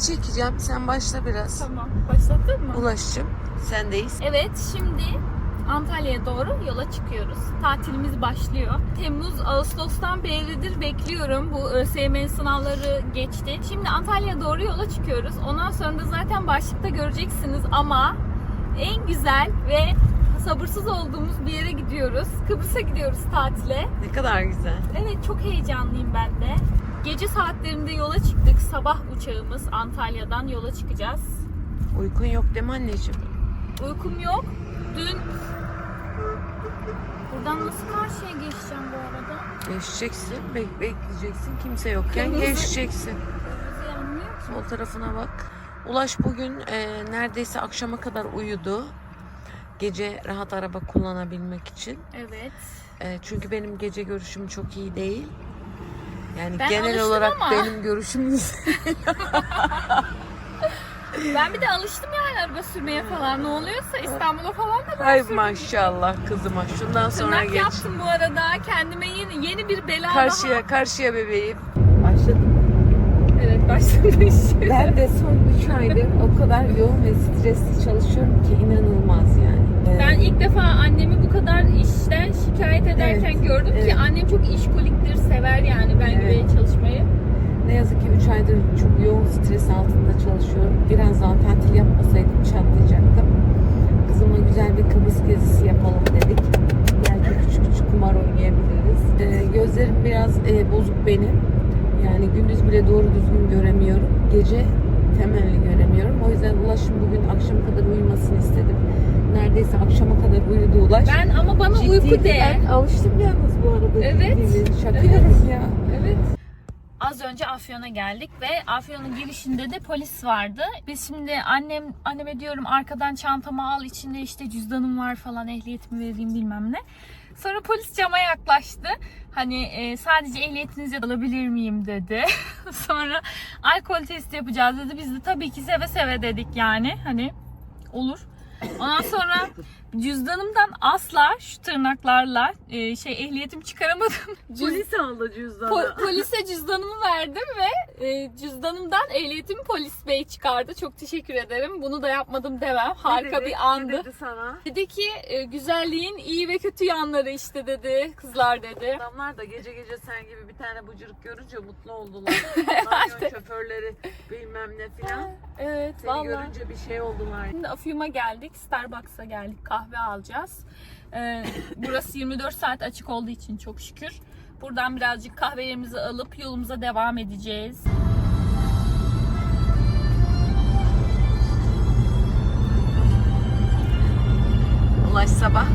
Çekeceğim. Sen başla biraz. Tamam. Başlattın mı? Ulaş'cığım sendeyiz. Evet şimdi Antalya'ya doğru yola çıkıyoruz. Tatilimiz başlıyor. Temmuz, Ağustos'tan beridir bekliyorum. Bu ÖSYM sınavları geçti. Şimdi Antalya'ya doğru yola çıkıyoruz. Ondan sonra da zaten başlıkta göreceksiniz ama en güzel ve sabırsız olduğumuz bir yere gidiyoruz. Kıbrıs'a gidiyoruz tatile. Ne kadar güzel. Evet çok heyecanlıyım ben de. Gece saatlerinde yola çıktık. Sabah uçağımız Antalya'dan yola çıkacağız. Uykun yok değil mi anneciğim? Uykum yok. Dün Buradan nasıl karşıya geçeceğim bu arada? Geçeceksin. Bek bekleyeceksin. Kimse yokken Kırmızı. geçeceksin. Kırmızı yanmıyor ki. Sol tarafına bak. Ulaş bugün e, neredeyse akşama kadar uyudu. Gece rahat araba kullanabilmek için. Evet. E, çünkü benim gece görüşüm çok iyi değil. Yani Ben genel olarak ama. benim görüşüm Ben bir de alıştım yani araba sürmeye falan. Ne oluyorsa İstanbul'a falan da Ay ben sürdüm. maşallah kızıma. Şundan sonra Tırnak geç. yaptım bu arada. Kendime yeni yeni bir bela Karşıya karşıya bebeğim. Başladım. daha. Evet başlamış. Ben de son 3 aydır o kadar yoğun ve stresli çalışıyorum ki inanılmaz yani. Ben ilk defa annemi bu kadar işten şikayet ederken Evet, gördüm ki evet. annem çok işkoliktir, sever yani ben Evet. gibi çalışmayı. Ne yazık ki 3 aydır çok yoğun stres altında çalışıyorum. Biraz daha tatil yapmasaydım çatlayacaktım. Kızımla güzel bir Kıbrıs gezisi yapalım dedik. Belki küçük küçük kumar oynayabiliriz. Ee, gözlerim biraz e, bozuk benim. Yani gündüz bile doğru düzgün göremiyorum. Gece temelli göremiyorum. O yüzden Ulaş'ın bugün akşama kadar uyumasını istedim. Neredeyse akşama kadar uyudu Ulaş. Ben ama bana Ciddi uyku de. Ben alıştım yalnız bu arada. Evet. Şaka Evet. ya. Evet. Az önce Afyon'a geldik ve Afyon'un girişinde de polis vardı. Biz şimdi annem anneme diyorum arkadan çantamı al içinde işte cüzdanım var falan ehliyetimi vereyim bilmem ne. Sonra polis cama yaklaştı. Hani e, sadece ehliyetinizi alabilir miyim dedi. Sonra alkol testi yapacağız dedi. Biz de tabii ki seve seve dedik yani. Hani olur. Ondan sonra cüzdanımdan asla şu tırnaklarla e, şey ehliyetimi çıkaramadım. Cüz- aldı cüzdanı. Po- polise cüzdanımı verdim ve e, cüzdanımdan ehliyetimi polis bey çıkardı. Çok teşekkür ederim. Bunu da yapmadım demem. Harika bir andı. dedi sana? Dedi ki e, güzelliğin iyi ve kötü yanları işte dedi. Kızlar dedi. Adamlar da gece gece sen gibi bir tane bıcırık görünce mutlu oldular. Kamyon şoförleri bilmem ne filan. Evet Seni vallahi. görünce bir şey oldular. Şimdi Afyon'a geldik. Starbucks'a geldik. Kahve alacağız. Ee, burası 24 saat açık olduğu için çok şükür. Buradan birazcık kahvelerimizi alıp yolumuza devam edeceğiz. Ulaş sabah.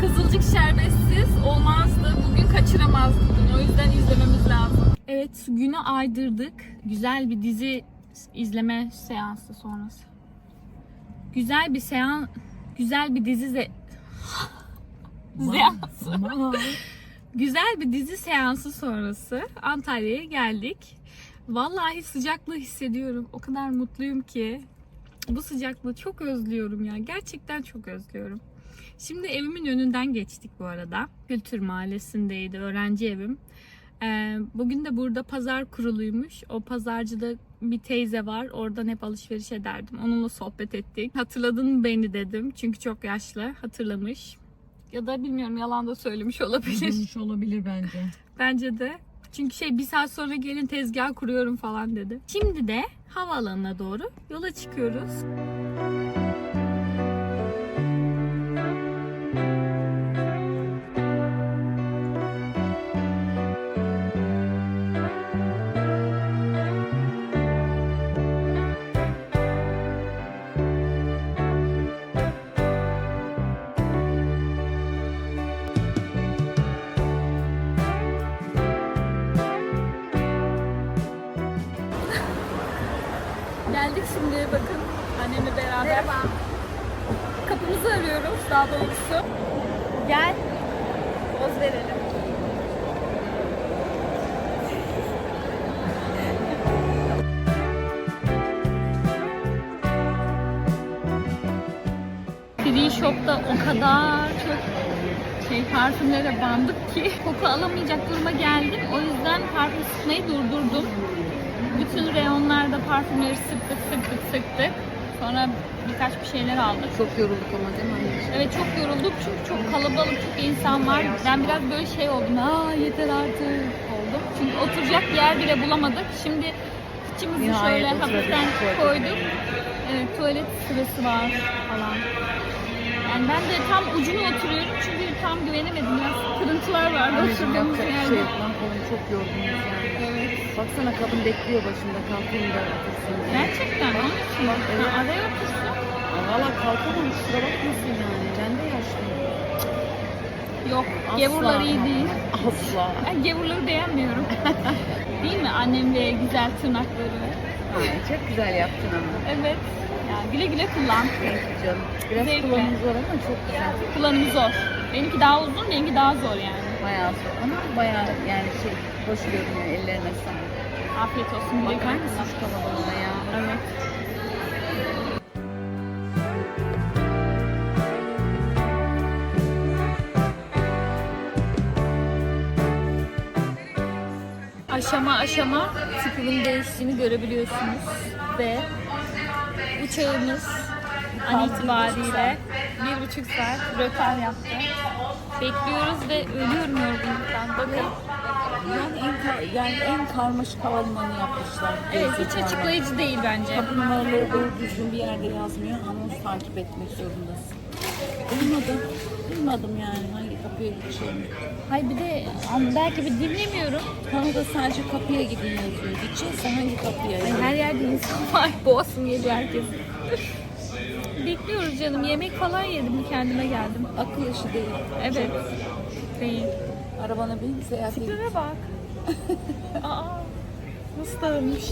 Kızılcık şerbetsiz olmazdı. Bugün kaçıramazdık. O yüzden izlememiz lazım. Evet günü aydırdık. Güzel bir dizi izleme seansı sonrası. Güzel bir seans, güzel bir dizi ze... seansı. Güzel bir dizi seansı sonrası Antalya'ya geldik. Vallahi sıcaklığı hissediyorum. O kadar mutluyum ki. Bu sıcaklığı çok özlüyorum ya. Gerçekten çok özlüyorum. Şimdi evimin önünden geçtik bu arada. Kültür Mahallesi'ndeydi öğrenci evim. Ee, bugün de burada pazar kuruluymuş. O pazarcıda bir teyze var. Oradan hep alışveriş ederdim. Onunla sohbet ettik. Hatırladın mı beni dedim. Çünkü çok yaşlı. Hatırlamış. Ya da bilmiyorum yalan da söylemiş olabilir. olabilir bence. Bence de. Çünkü şey bir saat sonra gelin tezgah kuruyorum falan dedi. Şimdi de havaalanına doğru yola çıkıyoruz. Şimdi bakın annemle beraber. Merhaba. Kapımızı arıyoruz daha doğrusu. Gel. Poz verelim. Free Shop'ta o kadar çok şey parfümlere bandık ki koku alamayacak duruma geldim. O yüzden parfüm sıkmayı durdurdum. Bütün reyonlarda parfümleri sıktık sıktık sıktık. Sonra birkaç bir şeyler aldık. Çok yorulduk ama değil mi? Evet çok yorulduk çünkü çok kalabalık, çok insan var. Ben biraz böyle şey oldum. Aa yeter artık oldum. Çünkü oturacak yer bile bulamadık. Şimdi Nihayet şöyle hafiften koyduk. koyduk. Evet, tuvalet sırası var falan. Yani ben de tam ucuna oturuyorum çünkü tam güvenemedim. Biraz kırıntılar vardı Anneciğim oturduğumuz yerde. şey. Lan kolum çok yorgunuz yani. Evet. Baksana kadın bekliyor başında kalkayım da otursun. Gerçekten onun için. Ha, araya otursun. Valla kalkamam kusura bakmasın yani. Ben de yaşlıyım. Yok, Asla gevurlar iyi değil. Asla. Ben gevurları beğenmiyorum. değil mi? Annemle güzel tırnakları. Ay, çok güzel yaptın ama. Evet. Güle güle kullan. Canım. Biraz Zevkle. kullanımı zor ama çok güzel. Kullanımı zor. Benimki daha uzun, benimki daha zor yani. Bayağı zor ama bayağı yani şey hoş görünüyor ellerine sağlık. Afiyet olsun. Güle Bakar güle mısın kullan. şu kalabalığına ya? Evet. Aşama aşama tipimin değiştiğini görebiliyorsunuz ve bu çayımız an itibariyle bir buçuk saat rötar yaptı. Bekliyoruz ve ölüyorum yorgunluktan. Bakın. Yani en, yani en karmaşık havalimanı yapmışlar. Evet hiç açıklayıcı değil bence. Kapı numaraları doğru düzgün bir yerde yazmıyor. Anons takip etmek zorundasın. Bilmadım. Bilmadım yani hangi kapıya gideceğimi. Hayır bir de belki bir dinlemiyorum. Bana da sadece kapıya gidin yazıyor. Gideceksen hangi kapıya? Ay, her yerde insan var. Boğazım geliyor herkes. Bekliyoruz canım. Yemek falan yedim. Kendime geldim. Akıl işi değil. Evet. Değil. Arabana bin seyahate. Tiplere bak. Aa, nasıl dağılmış.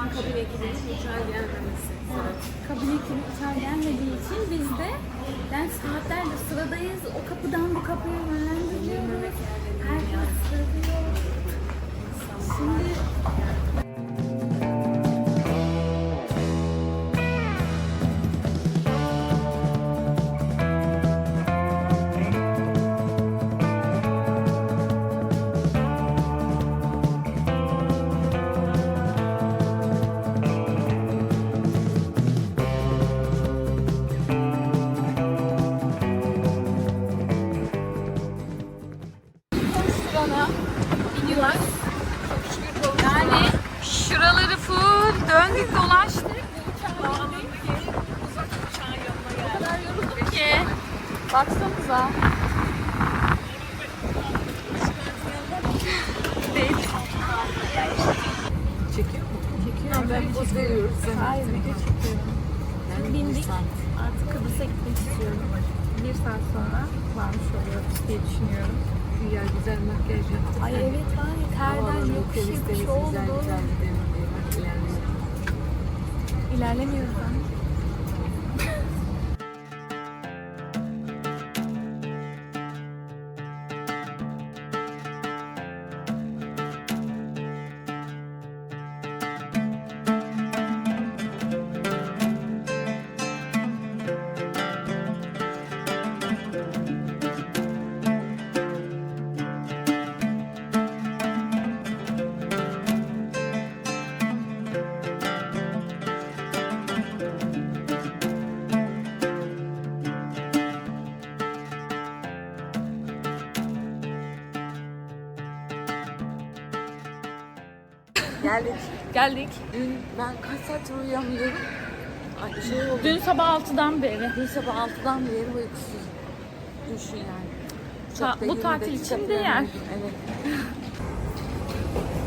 Evet, kabin ekibinin uçağa gelmemesi. kabine ekibi uçağa gelmediği için biz de yani saatlerce sıradayız. O kapıdan bu kapıya yönlendiriyoruz. Herkes sığıyor. Şimdi Şurana iniyoruz. Yani şuraları full döndük dolaştık. Baksanıza. Değil. Çekiyor mu? Çekiyor. Ben poz veriyoruz. Hayır. Yani Bindik. Artık Kıbrıs'a gitmek istiyorum. Bir saat sonra varmış oluyoruz diye düşünüyorum. Güya güzel makyaj yaptık. Ay evet var ya terden yok şey şey oldu. Güzel güzel gidelim diye bak ilerleyelim. İlerlemiyoruz ben. Geldik. Geldik. Dün ben kaç saattir uyuyamıyorum. Ay şey oldu. Dün sabah 6'dan beri. Dün sabah 6'dan beri uykusuz. Düşün yani. Ta- Çok bu 20 tatil için değer. Evet.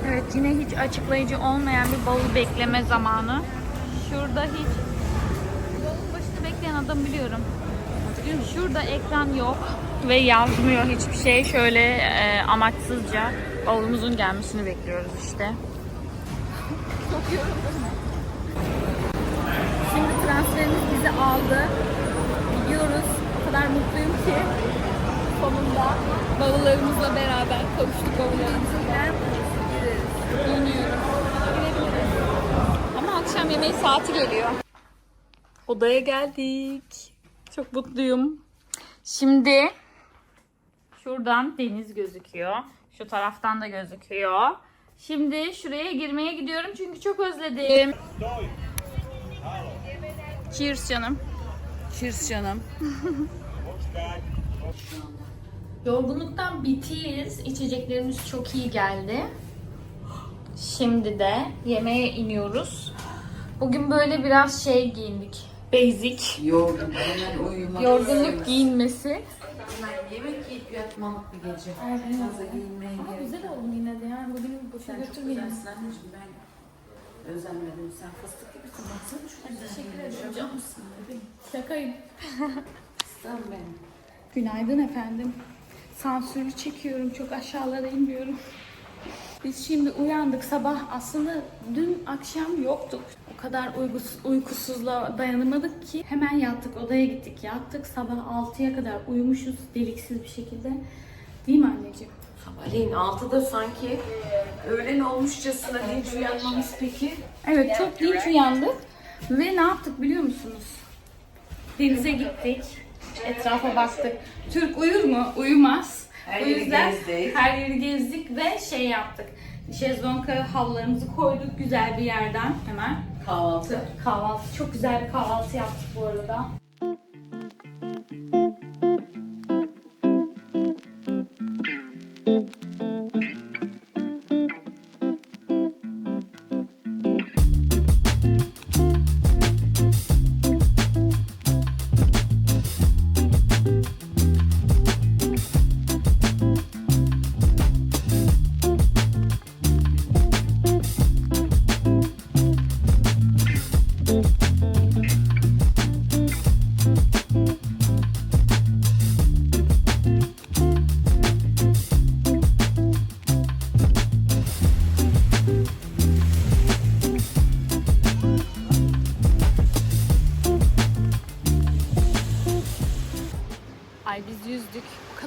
Evet yine hiç açıklayıcı olmayan bir bavul bekleme zamanı. Şurada hiç yolun başında bekleyen adam biliyorum. Şurada ekran yok ve yazmıyor hiçbir şey. Şöyle e, amaçsızca bavulumuzun gelmesini bekliyoruz işte. Çok yoruldum. transferimiz bizi aldı. Gidiyoruz. O kadar mutluyum ki. Sonunda bavullarımızla beraber kavuştuk bavullarımıza. Giyiniyorum. Girebiliriz. Ama akşam yemeği saati geliyor. Odaya geldik. Çok mutluyum. Şimdi şuradan deniz gözüküyor. Şu taraftan da gözüküyor. Şimdi şuraya girmeye gidiyorum çünkü çok özledim. Cheers canım. Cheers canım. Yorgunluktan bitiyiz. İçeceklerimiz çok iyi geldi. Şimdi de yemeğe iniyoruz. Bugün böyle biraz şey giyindik. Basic. Yorgun. Hemen uyumak Yorgunluk giyinmesi. Hemen yemek yiyip yatmalık bir gece. Fazla giyinmeye gerek Güzel oldu yine de yani bugün boşa Sen çok götürmeyelim. güzelsin anneciğim ben özenmedim. Sen fıstık gibisin. Baksana şu güzel. Teşekkür ederim. Can mısın bebeğim? Şakayım. Sen benim. Günaydın efendim. Sansürü çekiyorum. Çok aşağılara inmiyorum. Biz şimdi uyandık sabah. Aslında dün akşam yoktuk. O kadar uykusuzluğa dayanamadık ki hemen yattık. Odaya gittik. Yattık. Sabah 6'ya kadar uyumuşuz deliksiz bir şekilde. Değil mi anneciğim? Sabahleyin 6'da sanki öğlen olmuşçasına dinç uyanmamız peki. Evet çok dinç uyandık. Ve ne yaptık biliyor musunuz? Denize gittik. Etrafa baktık. Türk uyur mu? Uyumaz. Her o yüzden gezdik. her yeri gezdik ve şey yaptık. Şezlonga havlularımızı koyduk güzel bir yerden hemen. Kahvaltı. Kahvaltı. Çok güzel bir kahvaltı yaptık bu arada.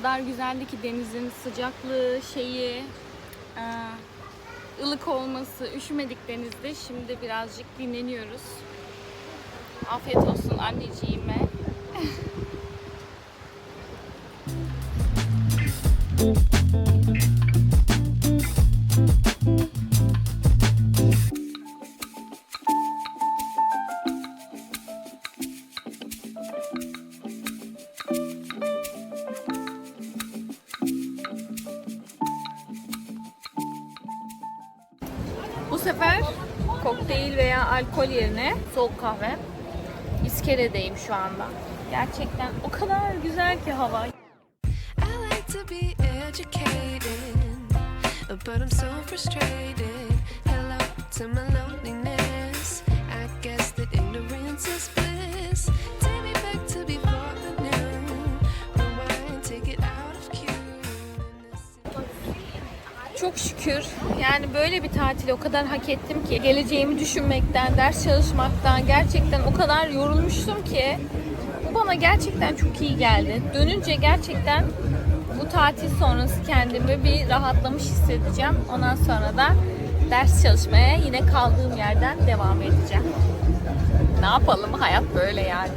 Kadar güzeldi ki denizin sıcaklığı, şeyi, e, ılık olması. Üşümedik denizde. Şimdi birazcık dinleniyoruz. Afiyet olsun anneciğime. Bu sefer kokteyl veya alkol yerine soğuk kahve. İskele'deyim şu anda. Gerçekten o kadar güzel ki hava. But I'm so frustrated. Hello to my. Şükür yani böyle bir tatili o kadar hak ettim ki geleceğimi düşünmekten, ders çalışmaktan gerçekten o kadar yorulmuştum ki bu bana gerçekten çok iyi geldi. Dönünce gerçekten bu tatil sonrası kendimi bir rahatlamış hissedeceğim. Ondan sonra da ders çalışmaya yine kaldığım yerden devam edeceğim. Ne yapalım hayat böyle yani.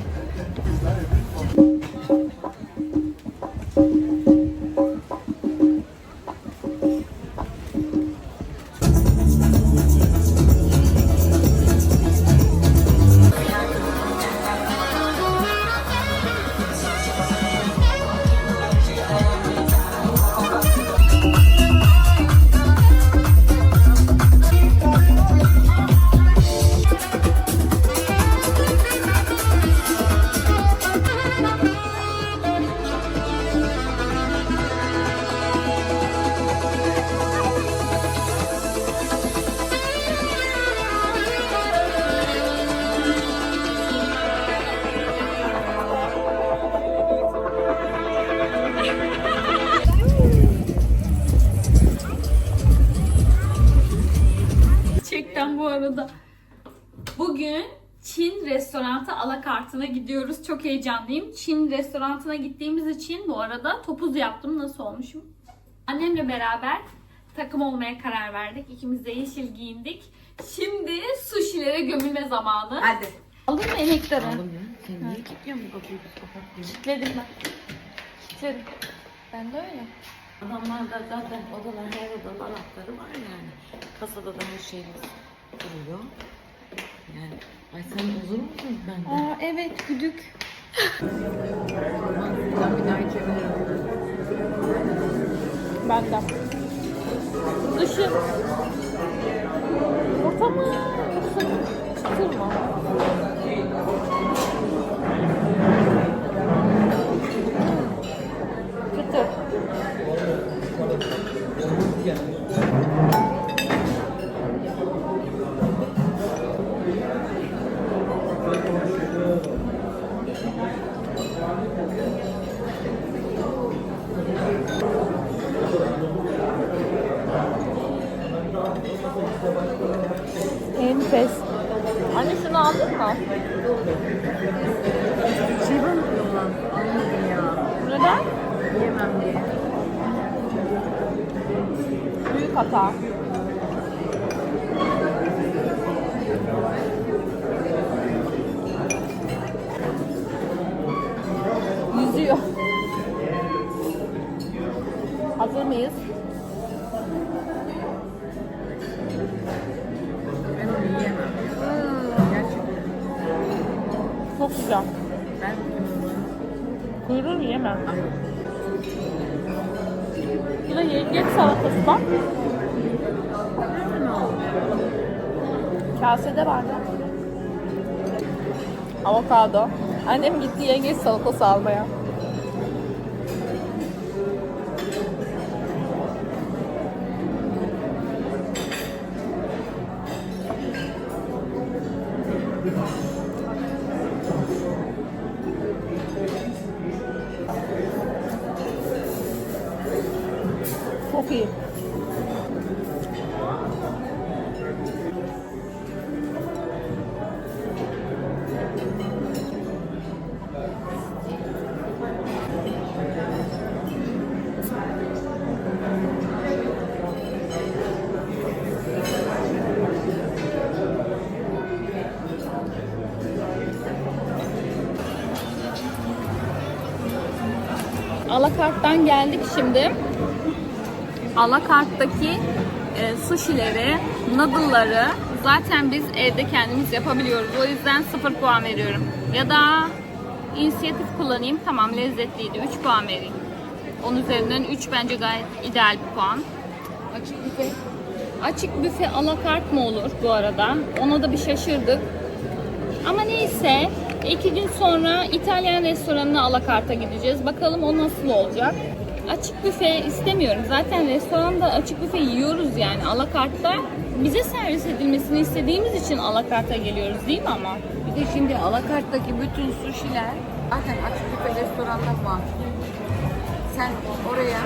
gerçekten bu arada. Bugün Çin restoranta alakartına gidiyoruz. Çok heyecanlıyım. Çin restorantına gittiğimiz için bu arada topuz yaptım. Nasıl olmuşum? Annemle beraber takım olmaya karar verdik. İkimiz de yeşil giyindik. Şimdi suşilere gömülme zamanı. Hadi. Aldın mı emektarı? Aldım ya. Sen niye kilitliyorsun bu kapıyı? Kilitledim ben. Kilitledim. Ben de öyle. Adamlarda zaten odalar her odanın anahtarı var yani. Kasada da her şey var duruyor. Yani ay sen huzur musun benden? Aa evet güdük. Ben bir daha içebilirim. Ben de. Dışı. Enfes. Anne şunu aldın mı? Şivan diyorlar. Anladım ya. Neden? Yiyemem diye. Büyük hata. Kuyruğu yemem. Bu da yengeç salatası bak. Kasede vardı. Avokado. Annem gitti yengeç salatası almaya. Alakart'tan geldik şimdi. Alakart'taki e, sushileri, noodle'ları zaten biz evde kendimiz yapabiliyoruz. O yüzden 0 puan veriyorum. Ya da inisiyatif kullanayım. Tamam lezzetliydi. 3 puan vereyim. Onun üzerinden 3 bence gayet ideal bir puan. açık büfe. Açık büfe alakart mı olur bu arada? Ona da bir şaşırdık. Ama neyse iki gün sonra İtalyan restoranına alakarta gideceğiz. Bakalım o nasıl olacak. Açık büfe istemiyorum. Zaten restoranda açık büfe yiyoruz yani. Alakartta bize servis edilmesini istediğimiz için alakarta geliyoruz değil mi ama? Bir de şimdi alakarttaki bütün suşiler zaten açık büfe restoranda var. Sen oraya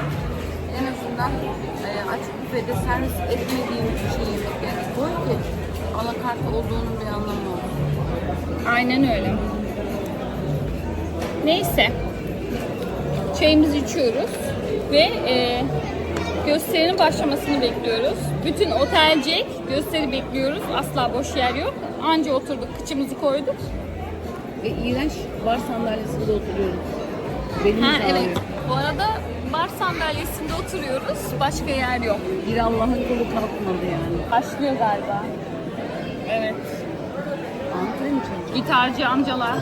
en azından e, açık büfede servis etmediğin bir şey yemeklerini koy ki alakart olduğunun bir anlamı olsun. Aynen öyle. Neyse. Çayımızı içiyoruz ve e, gösterinin başlamasını bekliyoruz. Bütün otelcek gösteri bekliyoruz. Asla boş yer yok. Anca oturduk, kıçımızı koyduk. Ve iğrenç bar sandalyesinde oturuyoruz. Benim Ha evet. Bu arada bar sandalyesinde oturuyoruz. Başka yer yok. Bir Allah'ın kulu kalkmadı yani. Başlıyor galiba. Evet. Gitarcı amcalar.